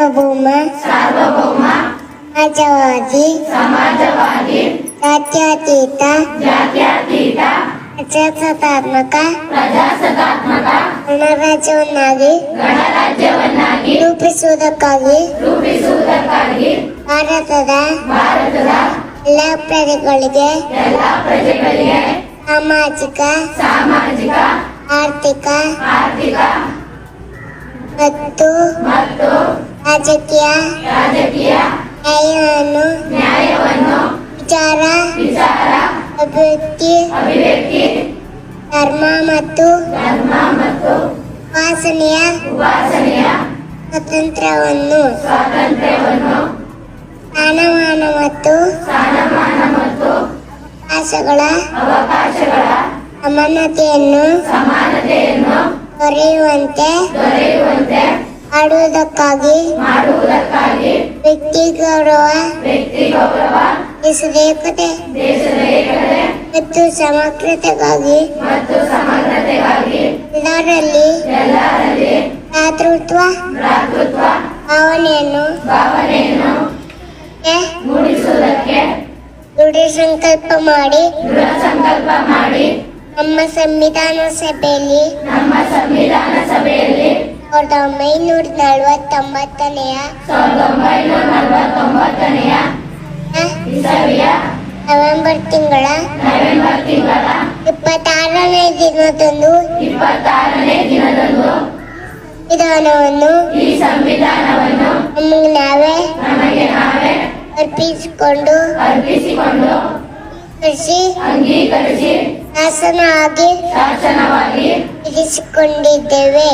ಸಾರ್ವಭೌಮ. ಸಾರ್ವಭೌಮ ಸಮಾಜವಾದಿ. ಸಮಾಜವಾದಿ ಜಾತ್ಯತೀತ. ಜಾತ್ಯತೀತ ಪ್ರಜಾಸತ್ತಾತ್ಮಕ. ಪ್ರಜಾಸತ್ತಾತ್ಮಕ ಗಣರಾಜ್ಯವನ್ನಾಗಿ. ಗಣರಾಜ್ಯವನ್ನಾಗಿ ರೂಪಿಸುವುದಕ್ಕಾಗಿ. ರೂಪಿಸುವುದಕ್ಕಾಗಿ ಭಾರತದ ಭಾರತದ ಎಲ್ಲ ಪ್ರಜೆಗಳಿಗೆ. ಎಲ್ಲ ಪ್ರಜೆಗಳಿಗೆ ಸಾಮಾಜಿಕ. ಸಾಮಾಜಿಕ ಆರ್ಥಿಕ. ಆರ್ಥಿಕ ಮತ್ತು ಮತ್ತು ರಾಜಕೀಯ ರಾಜಕೀಯ ನ್ಯಾಯವನ್ನು ನ್ಯಾಯವನ್ನು ವಿಚಾರ ವಿಚಾರ ಅಭಿವ್ಯಕ್ತಿ ಅಭಿವ್ಯಕ್ತಿ ಧರ್ಮ ಮತ್ತು ಧರ್ಮ ಮತ್ತು ಉಪಾಸನೆಯ ಉಪಾಸನೆಯ ಸ್ವಾತಂತ್ರ್ಯವನ್ನು ಸ್ವಾತಂತ್ರ್ಯವನ್ನು ಸ್ಥಾನಮಾನ ಮತ್ತು ಸ್ಥಾನಮಾನ ಮತ್ತು ಅವಕಾಶಗಳ ಅವಕಾಶಗಳ ಸಮಾನತೆಯನ್ನು ಸಮಾನತೆಯನ್ನು ದೊರೆಯುವಂತೆ ದೊರೆಯುವಂತೆ ಮಾಡುವುದಕ್ಕಾಗಿ ಮಾಡುವುದಕ್ಕಾಗಿ ವ್ಯಕ್ತಿ ಗೌರವ ವ್ಯಕ್ತಿ ಗೌರವ ದೇಶದ ಏಕತೆ ದೇಶದ ಏಕತೆ ಮತ್ತು ಸಮಗ್ರತೆಗಾಗಿ ಮತ್ತು ಸಮಗ್ರತೆಗಾಗಿ ಎಲ್ಲರಲ್ಲಿ ಎಲ್ಲರಲ್ಲಿ ಭ್ರಾತೃತ್ವ ಭ್ರಾತೃತ್ವ ಭಾವನೆಯನ್ನು ಭಾವನೆಯನ್ನು ಮೂಡಿಸುವುದಕ್ಕೆ ದೃಢ ಸಂಕಲ್ಪ ಮಾಡಿ ದೃಢ ಸಂಕಲ್ಪ ಮಾಡಿ ನಮ್ಮ ಸಂವಿಧಾನ ಸಭೆಯಲ್ಲಿ ನಮ್ಮ ಸಂವಿಧಾನ ಸಭೆಯಲ್ಲಿ ಸಾವಿರದ ಒಂಬೈನೂರ ನಲವತ್ತೊಂಬತ್ತನೆಯ ನವೆಂಬರ್ ತಿಂಗಳ ಇಪ್ಪತ್ತಾರನೇ ದಿನದಂದು ವಿಧಾನವನ್ನು ನಮಗೆ ನಾವೇ ಅರ್ಪಿಸಿಕೊಂಡು ಅಂಗೀಕರಿಸಿ ಶಾಸನ ಆಗಿ ಬಿಡಿಸಿಕೊಂಡಿದ್ದೇವೆ